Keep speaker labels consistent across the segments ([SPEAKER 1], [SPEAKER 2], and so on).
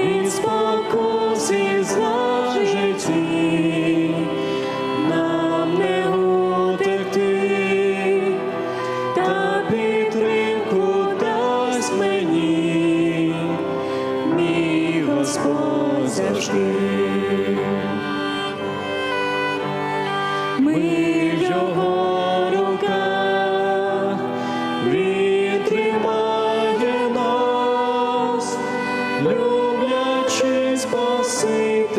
[SPEAKER 1] від спокус житті, нам не утекти, та підтримку мені, мій Господь. Ми його. Esprit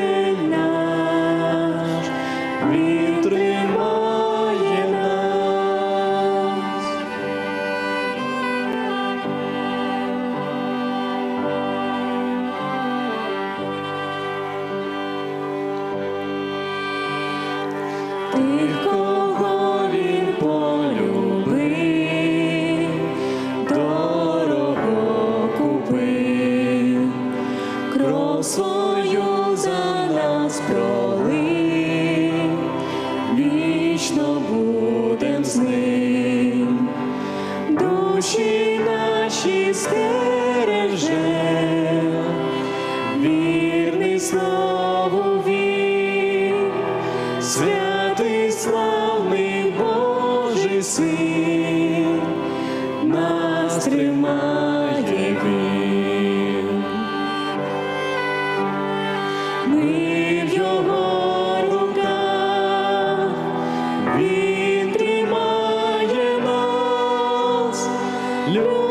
[SPEAKER 1] свою за нас пролив, вічно будем з ним, душі наші стереже, вірний слову він, святий славний Божий син, нас тримає. Lord.